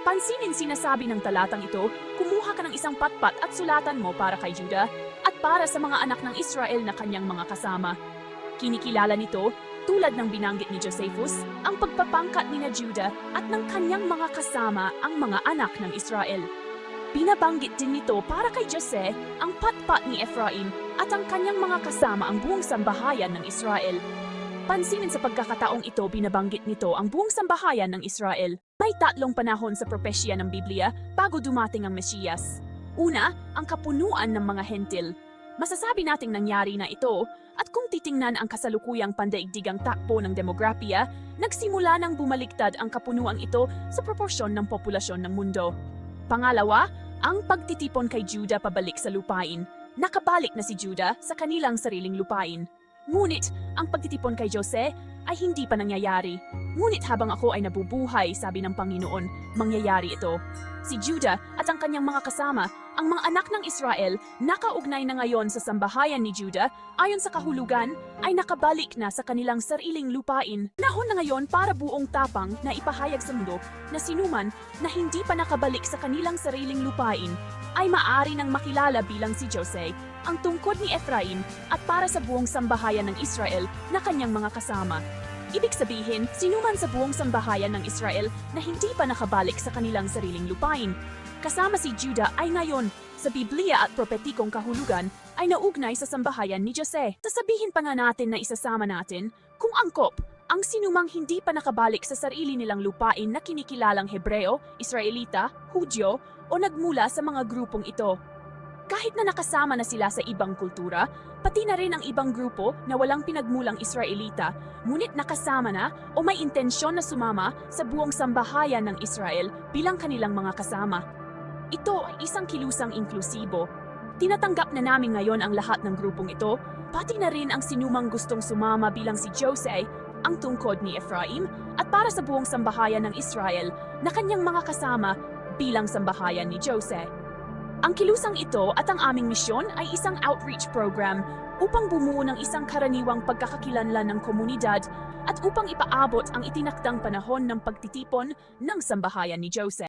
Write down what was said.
Pansinin sinasabi ng talatang ito, kumuha ka ng isang patpat at sulatan mo para kay Juda at para sa mga anak ng Israel na kanyang mga kasama. Kinikilala nito, tulad ng binanggit ni Josephus, ang pagpapangkat ni na Juda at ng kanyang mga kasama ang mga anak ng Israel. Binabanggit din nito para kay Jose ang patpat ni Ephraim at ang kanyang mga kasama ang buong sambahayan ng Israel. Pansinin sa pagkakataong ito binabanggit nito ang buong sambahayan ng Israel. May tatlong panahon sa propesya ng Biblia bago dumating ang Mesiyas. Una, ang kapunuan ng mga hentil. Masasabi nating nangyari na ito at kung titingnan ang kasalukuyang pandaigdigang takbo ng demografiya, nagsimula nang bumaliktad ang kapunuang ito sa proporsyon ng populasyon ng mundo. Pangalawa, ang pagtitipon kay Juda pabalik sa lupain. Nakabalik na si Juda sa kanilang sariling lupain. Ngunit, ang pagtitipon kay Jose ay hindi pa nangyayari. Ngunit habang ako ay nabubuhay, sabi ng Panginoon, mangyayari ito. Si Judah at ang kanyang mga kasama, ang mga anak ng Israel, nakaugnay na ngayon sa sambahayan ni Judah, ayon sa kahulugan, ay nakabalik na sa kanilang sariling lupain. Nahon na ngayon para buong tapang na ipahayag sa mundo na sinuman na hindi pa nakabalik sa kanilang sariling lupain, ay maari nang makilala bilang si Jose, ang tungkod ni Ephraim at para sa buong sambahayan ng Israel na kanyang mga kasama. Ibig sabihin, sinuman sa buong sambahayan ng Israel na hindi pa nakabalik sa kanilang sariling lupain. Kasama si Judah ay ngayon, sa Biblia at propetikong kahulugan, ay naugnay sa sambahayan ni Jose. Sasabihin pa nga natin na isasama natin, kung angkop, ang sinumang hindi pa nakabalik sa sarili nilang lupain na kinikilalang Hebreo, Israelita, Hudyo, o nagmula sa mga grupong ito. Kahit na nakasama na sila sa ibang kultura, pati na rin ang ibang grupo na walang pinagmulang Israelita, ngunit nakasama na o may intensyon na sumama sa buong sambahayan ng Israel bilang kanilang mga kasama. Ito ay isang kilusang inklusibo. Tinatanggap na namin ngayon ang lahat ng grupong ito, pati na rin ang sinumang gustong sumama bilang si Jose, ang tungkod ni Ephraim, at para sa buong sambahayan ng Israel na kanyang mga kasama bilang sambahayan ni Jose. Ang kilusang ito at ang aming misyon ay isang outreach program upang bumuo ng isang karaniwang pagkakakilanlan ng komunidad at upang ipaabot ang itinakdang panahon ng pagtitipon ng sambahayan ni Jose.